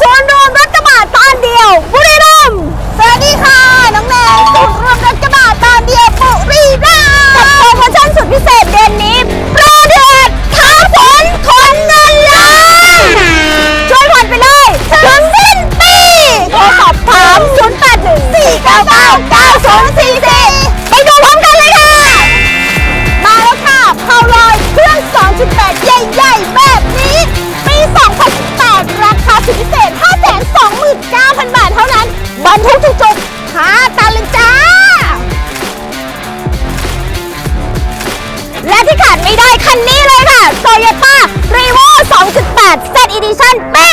ศูนย์รวมรถกระบะตอนเดียว บุรีรัมย์สวัสดีค่ะ น้องแนนศูนย์รวมรถกระบะตอนเดียวบุรีรัมย์กับโปรโมชั่นสุดพิเศษเดือนนี้ปรเดือดท้าฝนคนเงินล้านช่วยผ่อนไปเลยถึงสิ้นปีโทรสอบถาม0 8 1 4 9 9 9 0 4 4ไปดูพร้อมกันเลยค่ะ มาแล้วค่ะเผาลอยเครื่อง 2.8 ใหญ่ ๆ แบบนี้ปี2018ราคาสุดพิเศษ บรรทุกจุกๆท้าตาลึงจ้า และที่ขาดไม่ได้คันนี้เลยค่ะ Toyota ปดเซตอีดิชั่นเปี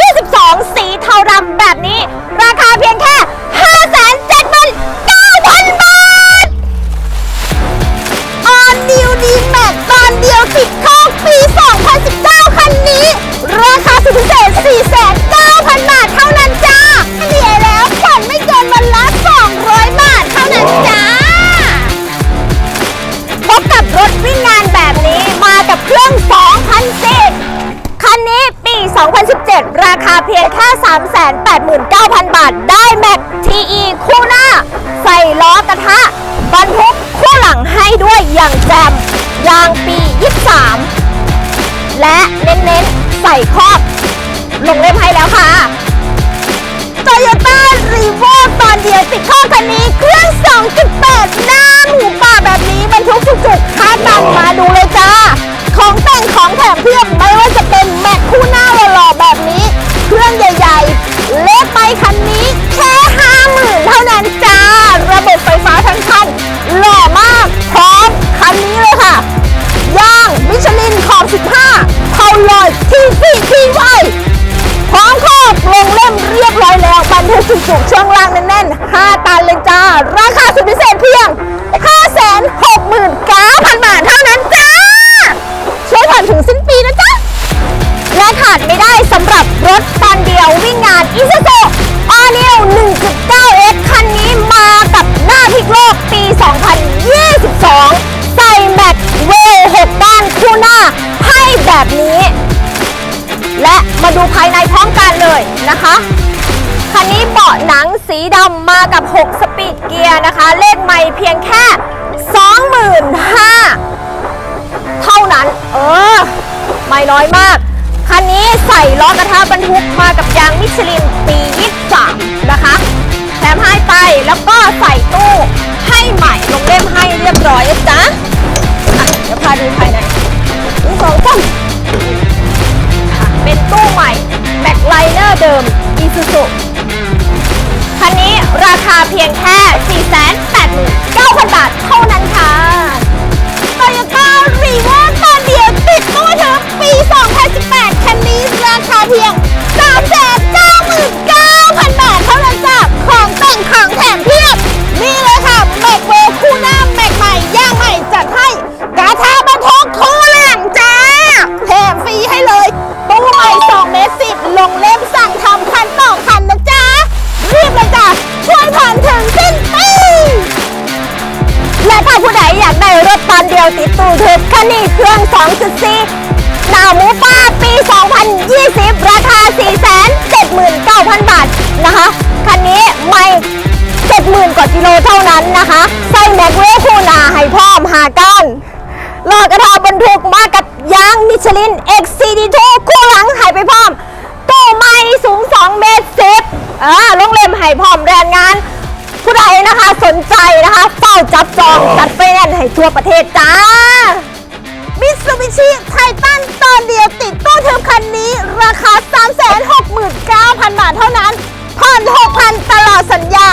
2022 สีเทาดำแบบนี้ ราคาเพียงแค่ 579,000 บาท ออนนิวดีแม็กตอนเดียวติดคอกปี 2019 คันนี้ ราคาสุดพิเศษ4แสน ราคาเพียงแค่ 389,000 บาท ได้แม็ก TE คู่หน้า ใส่ล้อกระทะบรรทุกคู่หลังให้ด้วยอย่างแจมยางปี 23 และเน้นๆ ใส่ครอบ ลงเล่มให้แล้วค่ะโตโยต้ารีโวตอนเดียวติดข้อคันนี้เครื่อง 2.8 หน้าหมูป่าแบบนี้บรรทุกจุกๆห้าตันมาดู จุกๆ ช่วงล่างแน่นๆ 5 ตันเลยจ้า ราคาสุดพิเศษเพียง 569,000 บาทเท่านั้นจ้า ช่วยผ่อนถึงสิ้นปีนะจ๊ะ และขาดไม่ได้สำหรับรถตอนเดียววิ่งงาน i s u z u All New 1.9X คันนี้มากับหน้าพลิกโลกปี 2022 ใส่แม็กเวล6ด้านคู่หน้าให้แบบนี้ และมาดูภายในพร้อมกันเลยนะคะ คันนี้เบาะหนังสีดำมากับ 6 สปีดเกียร์นะคะ เลขไม่เพียงแค่ 25,000 เท่านั้น เออ ไม่น้อยมาก คันนี้ใส่ล้อกระทะบรรทุกมากับยางมิชลินปี 23 นะคะแถมให้ไปแล้วก็ใส่ตู้ให้ใหม่ลงเล่มให้เรียบร้อยจ๊ะเดี๋ยวพาดูภายในหนึ่งสองสามเป็นตู้ใหม่แบ็คไลเนอร์เดิม i s u z u คันนี้ราคาเพียงแค่ 4 0 0สน ยวติดตู้ทึบคันนี้เครื่อง 2.4หนาหมูป้าปี 2020 ราคา 479,000 บาทนะคะ คันนี้ไม่70,000 กว่ากิโลเท่านั้นนะคะ ใส่แม็กเวลคูนาให้พร้อมหาก้านลอกระทาบรรทุกมากับยางมิชลิน XCD2 คู่หลังให้ไปพร้อมตู้ไม้สูง 2 เมตร10อ่าลงเล่มให้พร้อมแรงงานผู้ใดนะคะสนใจนะคะเฝ้าจับ ทั่วประเทศจ้ามิตซูบิชิไททันตอนเดียวติดตู้ทึบคันนี้ ราคา 369,000 บาทเท่านั้นผ่อน6,000 ตลอดสัญญา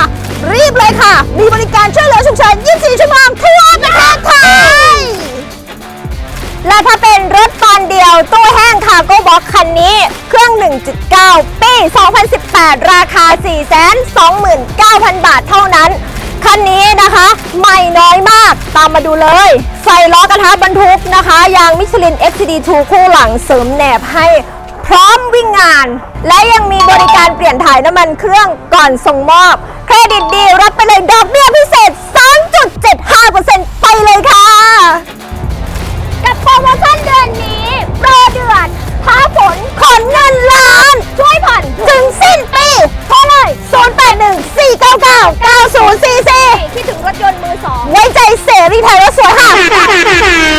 รีบเลยค่ะ มีบริการช่วยเหลือฉุกเฉิน 24 ชั่วโมงทั่วประเทศไทย และถ้าเป็นรถตอนเดียวตู้แห้งคาร์โก้บ็อกคันนี้ เครื่อง 1.9 ปี 2018 ราคา 429,000 บาทเท่านั้น คันนี้นะคะากตามมาดูเลย ใส่ล้อกระทะบรรทุกนะคะ ยางมิชลิน XCD2 คู่หลังเสริมแหนบให้พร้อมวิ่งงาน และยังมีบริการเปลี่ยนถ่ายน้ำมันเครื่องก่อนส่งมอบ เครดิตดีรับไปเลยดอกเบี้ยพิเศษ 3.75%ไปเลยค่ะ กับโปรโมชั่นเดือนนี้ 我在再说，你陪我说哈。